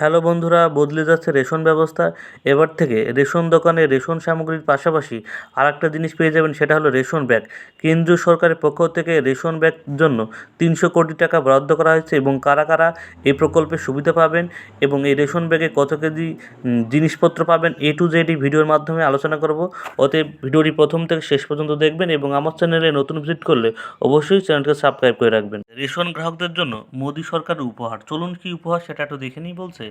Hello বন্ধুরা, বদলে যাচ্ছে রেশন ব্যবস্থা। এবার থেকে রেশন দোকানে রেশন সামগ্রীর পাশাপাশি আর একটা জিনিস পেয়ে যাবেন, সেটা হলো রেশন ব্যাগ। কেন্দ্রীয় সরকারের পক্ষ থেকে রেশন ব্যাগ জন্য তিনশো কোটি টাকা বরাদ্দ করা হয়েছে এবং কারা কারা এই প্রকল্পের সুবিধা পাবেন এবং এই রেশন ব্যাগে কত কেজি জিনিসপত্র পাবেন, এ টু জেড ভিডিওর মাধ্যমে আলোচনা করব। অতএব ভিডিওটি প্রথম থেকে শেষ পর্যন্ত দেখবেন এবং আমার চ্যানেলে নতুন ভিজিট করলে অবশ্যই চ্যানেলকে সাবস্ক্রাইব করে রাখবেন। রেশন গ্রাহকদের জন্য মোদী সরকারের উপহার, চলুন কি উপহার সেটা একটু দেখে নিই বলছে।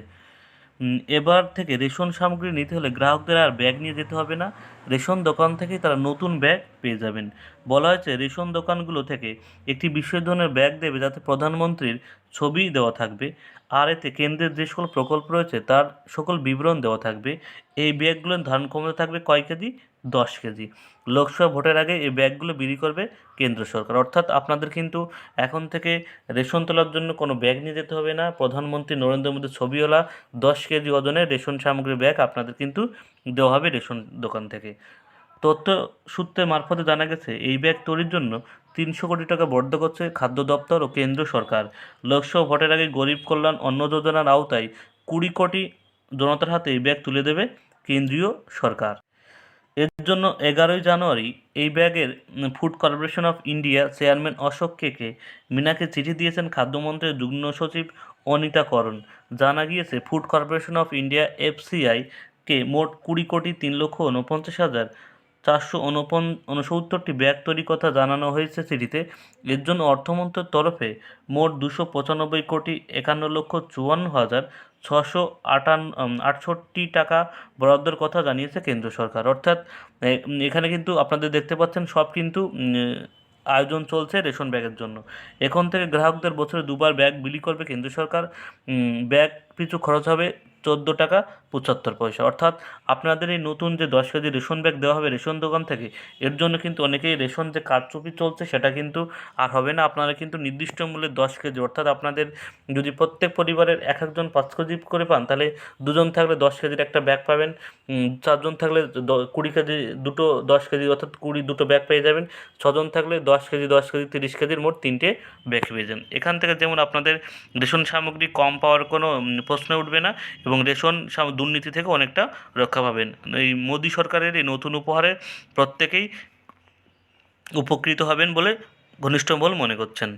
উম, এবার থেকে রেশন সামগ্রী নিতে হলে গ্রাহকদের আর ব্যাগ নিয়ে যেতে হবে না। রেশন দোকান থেকেই তারা নতুন ব্যাগ পেয়ে যাবেন। বলা হয়েছে, রেশন দোকানগুলো থেকে একটি বিশেষ ধরনের ব্যাগ দেবে যাতে প্রধানমন্ত্রীর ছবি দেওয়া থাকবে। আর এতে কেন্দ্রের যে সকল প্রকল্প রয়েছে, তার সকল বিবরণ দেওয়া থাকবে। এই ব্যাগগুলোর ধারণ ক্ষমতা থাকবে কয় কেজি? দশ কেজি। লোকসভা ভোটের আগে এই ব্যাগগুলো বিলি করবে কেন্দ্র সরকার। অর্থাৎ আপনাদের কিন্তু এখন থেকে রেশন তোলার জন্য কোনো ব্যাগ নিয়ে যেতে হবে না। প্রধানমন্ত্রী নরেন্দ্র মোদীর ছবিওয়ালা দশ কেজি ওজনের রেশন সামগ্রীর ব্যাগ আপনাদের কিন্তু দেওয়া হবে রেশন দোকান থেকে। তথ্য সূত্রে মারফতে জানা গেছে, এই ব্যাগ তৈরির জন্য তিনশো কোটি টাকা বরাদ্দ করছে খাদ্য দপ্তর ও কেন্দ্র সরকার। লোকসভা ভোটের আগে গরিব কল্যাণ অন্ন যোজনার আওতায় কুড়ি কোটি জনতার হাতে এই ব্যাগ তুলে দেবে কেন্দ্রীয় সরকার। এর জন্য এগারোই জানুয়ারি এই ব্যাগের food corporation of India chairman Ashok K K মিনাকে চিঠি দিয়েছেন খাদ্যমন্ত্রীর যুগ্ম সচিব অনিতা করণ। জানা গিয়েছে, food corporation of India FCI কে মোট কুড়ি কোটি তিন লক্ষ উনপঞ্চাশ হাজার চারশো উনপন উনসত্তরটি ব্যাগ তৈরির কথা জানানো হয়েছে চিঠিতে এর জন্য অর্থমন্ত্রের তরফে মোট দুশো পঁচানব্বই কোটি একান্ন লক্ষ চুয়ান্ন হাজার ছশো আটান্ন আটষট্টি টাকা বরাদ্দের কথা জানিয়েছে কেন্দ্র সরকার। অর্থাৎ এখানে কিন্তু আপনাদের দেখতে পাচ্ছেন সব কিন্তু আয়োজন চলছে রেশন ব্যাগের জন্য। এখন থেকে গ্রাহকদের বছরে দুবার ব্যাগ বিলি করবে কেন্দ্র সরকার। ব্যাগ পিছু খরচ হবে চোদ্দ টাকা পঁচাত্তর পয়সা। অর্থাৎ আপনাদের এই নতুন যে দশ কেজি রেশন ব্যাগ দেওয়া হবে রেশন দোকান থেকে, এর জন্য কিন্তু অনেকেই রেশন যে কারচুপি চলছে সেটা কিন্তু আর হবে না। আপনারা কিন্তু নির্দিষ্ট মূল্যে দশ কেজি, অর্থাৎ আপনাদের যদি প্রত্যেক পরিবারের এক একজন পাঁচ কেজি করে পান, তাহলে দুজন থাকলে দশ কেজির একটা ব্যাগ পাবেন। চারজন থাকলে কুড়ি কেজি দুটো দশ কেজি, অর্থাৎ কুড়ি দুটো ব্যাগ পেয়ে যাবেন। ছজন থাকলে দশ কেজি দশ কেজি, তিরিশ কেজির মোট তিনটে ব্যাগ পেয়ে যাবেন। এখান থেকে যেমন আপনাদের রেশন সামগ্রী কম পাওয়ার কোনো প্রশ্ন উঠবে না এবং রেশন সাম- দুর্নীতি থেকে অনেকটা রক্ষা পাবেন। এই মোদী সরকারের এই নতুন উপহারে প্রত্যেকেই উপকৃত হবেন বলে ঘনিষ্ঠ বল মনে করছেন।